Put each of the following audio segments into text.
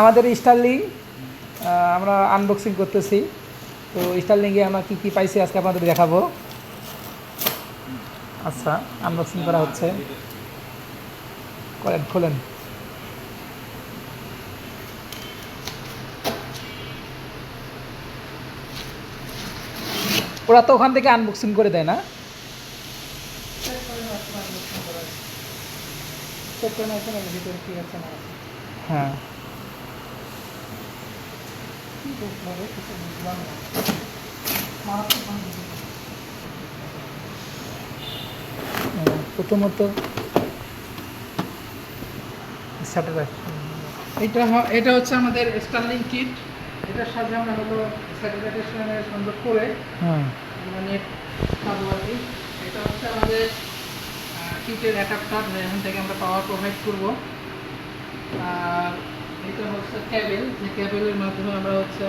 আমাদের স্টারলিং আমরা আনবক্সিং করতেছি। তো স্টারলিংয়ে আমরা কী কী পাইছি আজকে আপনাদের দেখাবো। আচ্ছা আনবক্সিং করা হচ্ছে। করেন খোলেন। ওরা তো ওখান থেকে আনবক্সিং করে দেয় না। হ্যাঁ। হুম, প্রথমত স্যাটেলাইট। এটা এটা হচ্ছে আমাদের স্টারলিং কিট এটার সাথে আমরা হলো স্যাটেলাইটের সঙ্গে সংযোগ করে নেট পাবো আর কি। এটা হচ্ছে আমাদের কিটের অ্যাডাপ্টার এখান থেকে আমরা পাওয়ার প্রোভাইড করব। আর ক্যাবেল যে ক্যাবেলের মাধ্যমে আমরা হচ্ছে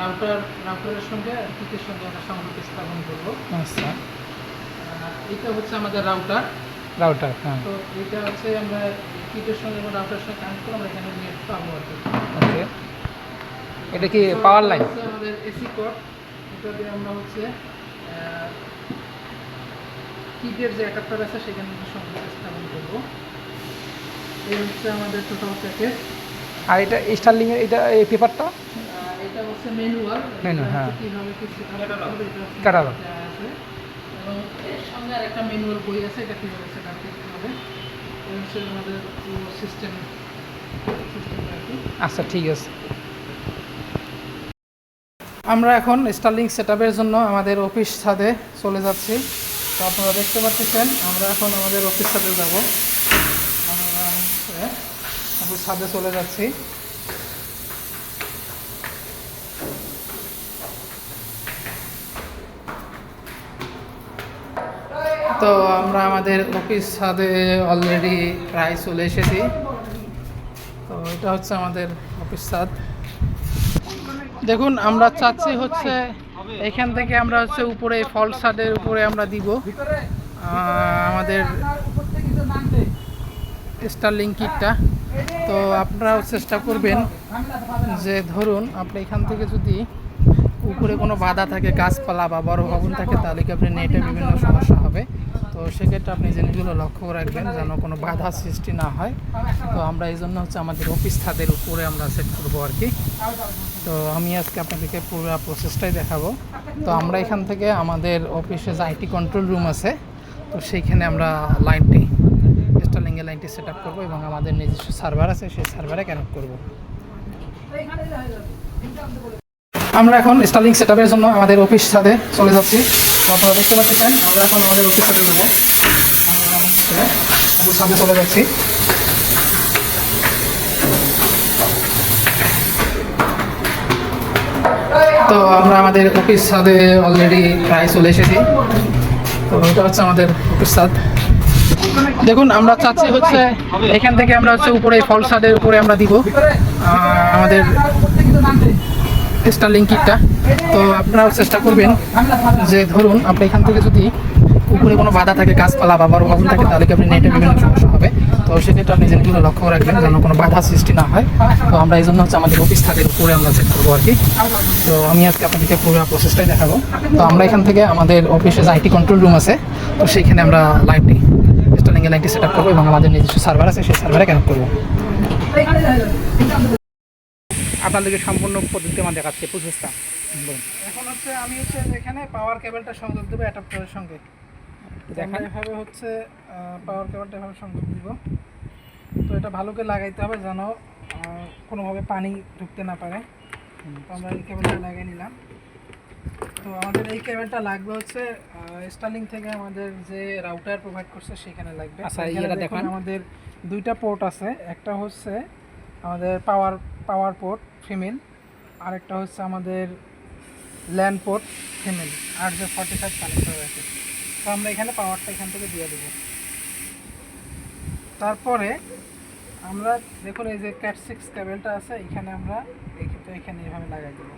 রাউটার রাউটারের সঙ্গে কিটের সঙ্গে আমরা সংযোগ স্থাপন করব। আচ্ছা। এটা হচ্ছে আমাদের রাউটার। রাউটার হ্যাঁ। তো এটা হচ্ছে আমরা কিটের সঙ্গে এবং রাউটারের সঙ্গে কানেক্ট করে আমরা এখানে নেট পাবো আর কি। ওকে। এটা কি পাওয়ার লাইন আমাদের এসি কোড এটা দিয়ে আমরা হচ্ছে কিটের যে অ্যাডাপ্টার আছে সেখানে সংযোগ স্থাপন করব। এই হচ্ছে আমাদের টোটাল প্যাকেজ আর এটা স্টারলিং এর এটা এই পেপারটা? এটা হচ্ছে ম্যানুয়াল। Manual, হ্যাঁ। কীভাবে কি হবে এটা আছে। এবং এর সঙ্গে আরেকটা ম্যানুয়াল বই আছে এটা কীভাবে হবে এই হচ্ছে আমাদের পুরো সিস্টেম আচ্ছা ঠিক আছে। আমরা এখন স্টার্লিং সেটআপের জন্য আমাদের অফিস ছাদে চলে যাচ্ছি। তো আপনারা দেখতে পাচ্ছেন আমরা এখন আমাদের অফিস ছাদে যাব। অফিস ছাদে চলে যাচ্ছি। তো আমরা আমাদের অফিস ছাদে অলরেডি প্রায় চলে এসেছি। তো এটা হচ্ছে আমাদের অফিস ছাদ। দেখুন আমরা চাচ্ছি হচ্ছে এখান থেকে আমরা হচ্ছে উপরে ফল শার্টের উপরে আমরা দিব। আমাদের স্টারলিং কিটটা। তো আপনারাও চেষ্টা করবেন যে ধরুন আপনি এখান থেকে যদি উপরে কোনো বাধা থাকে, গাছপালা বা বড় ভবন থাকে, তাহলে কি আপনি নেটে বিভিন্ন সমস্যা হবে? তো সেক্ষেত্রে আপনি জিনিসগুলো লক্ষ্য রাখবেন যেন কোনো বাধা সৃষ্টি না হয়। তো আমরা এই জন্য হচ্ছে আমাদের অফিস ছাদের উপরে আমরা সেট করব আর কি। তো আমি আজকে আপনাদেরকে পুরো প্রসেসটাই দেখাবো। তো আমরা এখান থেকে আমাদের অফিসে যে আইটি কন্ট্রোল রুম আছে, তো সেইখানে আমরা লাইনটি স্টারলিংয়ে লাইনটি সেট আপ করব এবং আমাদের নিজস্ব সার্ভার আছে, সেই সার্ভারে কানেক্ট করব। আমরা এখন স্টার্লিং সেট জন্য আমাদের অফিস সাথে চলে যাচ্ছি। আপনারা দেখতে পাচ্ছেন, আমরা এখন আমাদের অফিস ছাদে যাব। অফিস ছাদে চলে যাচ্ছি। তো আমরা আমাদের অফিস সাথে অলরেডি প্রায় চলে এসেছি। তো এটা হচ্ছে আমাদের অফিস ছাদ। দেখুন, আমরা চাচ্ছি হচ্ছে এখান থেকে আমরা হচ্ছে উপরে ফল ছাদের উপরে আমরা দিব আমাদের স্টারলিং কিটটা তো আপনারাও চেষ্টা করবেন যে ধরুন, আপনি এখান থেকে যদি উপরে কোনো বাধা থাকে, গাছপালা বা বড় ভবন থাকে, তাহলে আপনি নেটে বিভিন্ন সমস্যা হবে? তো সেক্ষেত্রে আপনি জিনিসগুলো লক্ষ্য রাখবেন যেন কোনো বাধা সৃষ্টি না হয়। তো আমরা এই জন্য হচ্ছে আমাদের অফিস থাকের উপরে আমরা চেক করব আর কি। তো আমি আজকে আপনাদেরকে পুরো প্রসেসটাই দেখাবো। তো আমরা এখান থেকে আমাদের অফিসে আইটি কন্ট্রোল রুম আছে, তো সেইখানে আমরা লাইনটি স্টার্লিংয়ে লাইনটি সেট আপ করব এবং আমাদের নিজস্ব সার্ভার আছে সেই সার্ভারে কানেক্ট করব। আপনাদেরকে সম্পূর্ণ পদ্ধতি আমার দেখাচ্ছে প্রসেসটা এখন হচ্ছে আমি হচ্ছে এখানে পাওয়ার কেবলটা সংযোগ দেবো অ্যাডাপ্টারের সঙ্গে। দেখান। এভাবে হচ্ছে পাওয়ার কেবলটা এভাবে সংযোগ দিব। তো এটা ভালো করে লাগাইতে হবে যেন আহ, কোনোভাবে পানি ঢুকতে না পারে। তো আমরা এই কেবলটা লাগিয়ে নিলাম। তো আমাদের এই কেবলটা লাগবে হচ্ছে স্টার্লিং থেকে আমাদের যে রাউটার প্রোভাইড করছে সেখানে লাগবে। আচ্ছা, ইয়েটা দেখুন আমাদের দুইটা পোর্ট আছে একটা হচ্ছে আমাদের পাওয়ার পাওয়ার পোর্ট ফিমেল আরেকটা হচ্ছে আমাদের ল্যান্ড পোর্ট ফিমেল আর যে ফর্টি ফাইভ কানেক্ট হয়ে আছে তো আমরা এখানে পাওয়ারটা এখান থেকে দিয়ে দেবো। তারপরে আমরা দেখুন এই যে ক্যাট সিক্স কেবেলটা আছে এখানে আমরা এখানে এভাবে লাগাই দেবো।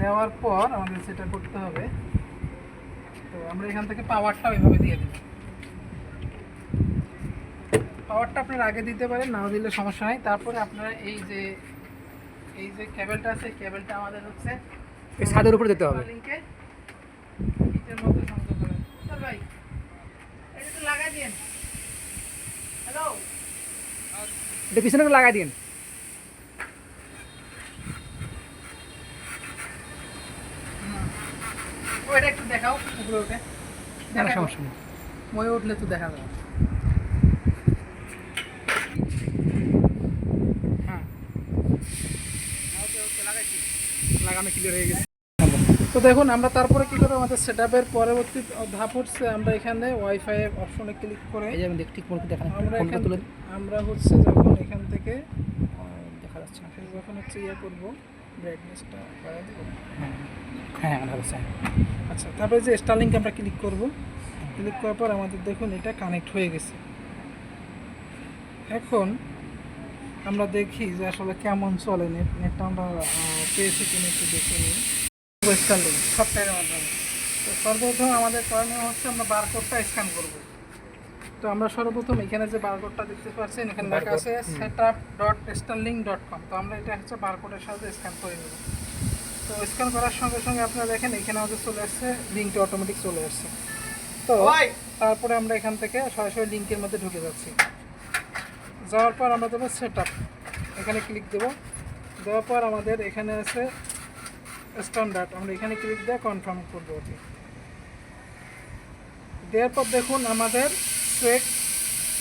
দেওয়ার পর আমাদের সেটা করতে হবে। তো আমরা এখান থেকে পাওয়ারটা ওইভাবে দিয়ে দেবো। পাওয়ারটা আপনারা আগে দিতে পারেন নাও দিলে সমস্যা নাই। তারপরে আপনারা এই যে এই যে কেবেলটা আছে কেবলটা আমাদের হচ্ছে এই ছাদের উপরে দিতে হবে। লিংকে ইটের মধ্যে সংযোগ করেন চল ভাই এটা একটু লাগাই দিন হ্যালো এটা পিছনে লাগাই দিন ওইটা একটু দেখাও উপরে উঠে। না সমস্যা নেই। মই উঠলে তো দেখা যাবে। হ্যাঁ। লাগানো ক্লিয়ার হয়ে গেছে। তো দেখুন আমরা তারপরে কি করব? আমাদের সেটআপের পরবর্তী ধাপ হচ্ছে আমরা এখানে ওয়াইফাই অপশনে ক্লিক করে এই যে আমি দেখ ঠিক মতো দেখা আমরা এখান তুলে আমরা হচ্ছে যখন এখান থেকে দেখা যাচ্ছে। যখন হচ্ছে ইয়ে করব ব্রাইটনেসটা দেবো হ্যাঁ হ্যাঁ যাচ্ছে আচ্ছা তারপরে যে স্টারলিংক আমরা ক্লিক করব ক্লিক করার পর আমাদের দেখুন এটা কানেক্ট হয়ে গেছে। এখন আমরা দেখি যে আসলে কেমন চলে নেট নেটটা আমরা পেয়েছি কিনা একটু দেখে নিই। স্টারলিংক সফটওয়্যারের মাধ্যমে। তো সর্বপ্রথম আমাদের করণীয় হচ্ছে আমরা বারকোডটা স্ক্যান করব। তো আমরা সর্বপ্রথম এখানে যে বারকোডটা দেখতে পাচ্ছেন এখানে লেখা আছে setup dot Starlink dot com তো আমরা এটা হচ্ছে বারকোডের সাথে স্ক্যান করে নেব। তো স্ক্যান করার সঙ্গে সঙ্গে আপনারা দেখেন এখানে আমাদের চলে আসছে লিঙ্কটা অটোমেটিক চলে আসছে। তো তারপরে আমরা এখান থেকে সরাসরি লিঙ্কের মধ্যে ঢুকে যাচ্ছি। যাওয়ার পর আমরা দেবো সেট আপ এখানে ক্লিক দেবো। দেওয়ার পর আমাদের এখানে আছে স্ট্যান্ডার্ড আমরা এখানে ক্লিক দিয়ে কনফার্ম করব। ওকে দেওয়ার পর দেখুন আমাদের চেক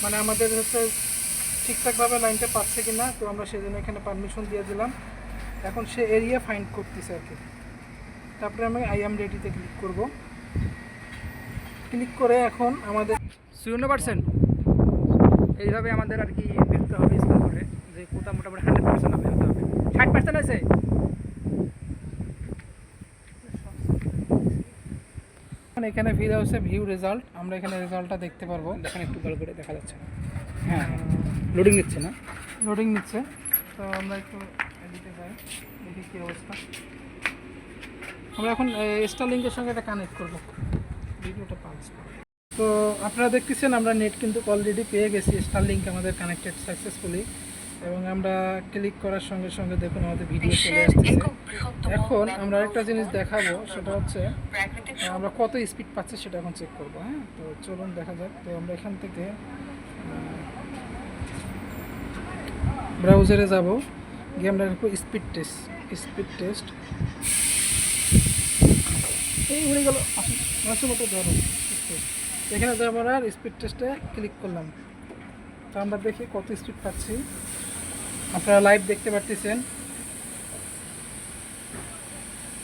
মানে আমাদের হচ্ছে ঠিকঠাকভাবে লাইনটা পাচ্ছে কি না তো আমরা সেজন্য এখানে পারমিশন দিয়ে দিলাম। এখন সে এরিয়া ফাইন্ড করতেছে আর কি। তারপরে আমি আই এম রেডিতে ক্লিক করব। ক্লিক করে এখন আমাদের শূন্য পার্সেন্ট এইভাবে আমাদের আর কি দেখতে হবে স্কুল করে যে কোথাও মোটামুটি হান্ড্রেড পার্সেন্ট হবে হবে। ষাট পার্সেন্ট আছে এখন এখানে ভিউ হচ্ছে ভিউ রেজাল্ট আমরা এখানে রেজাল্টটা দেখতে পারব। দেখেন একটু ভালো করে দেখা যাচ্ছে না। হ্যাঁ। লোডিং নিচ্ছে না? লোডিং নিচ্ছে। তো আমরা একটু এদিকে যাই দেখি কী অবস্থা। আমরা এখন স্টারলিংকের সঙ্গে এটা কানেক্ট করব। ভিডিওটা পালস তো আপনারা দেখতেছেন আমরা নেট কিন্তু অলরেডি পেয়ে গেছি। স্টার স্টারলিংক আমাদের কানেক্টেড সাকসেসফুলি এবং আমরা ক্লিক করার সঙ্গে সঙ্গে দেখুন আমাদের ভিডিও চলে আসতেছে। এখন আমরা একটা জিনিস দেখাবো সেটা হচ্ছে আমরা কত স্পিড পাচ্ছি সেটা এখন চেক করব হ্যাঁ? তো চলুন দেখা যাক। তো আমরা এখান থেকে ব্রাউজারে যাব। গিয়ে আমরা লিখব স্পিড টেস্ট স্পিড টেস্ট এই উড়ে গেল আসুন মতো ধরো এখানে যাবার আর স্পিড টেস্টে ক্লিক করলাম। তো আমরা দেখি কত স্পিড পাচ্ছি। আপনারা লাইভ দেখতে পারতেছেন।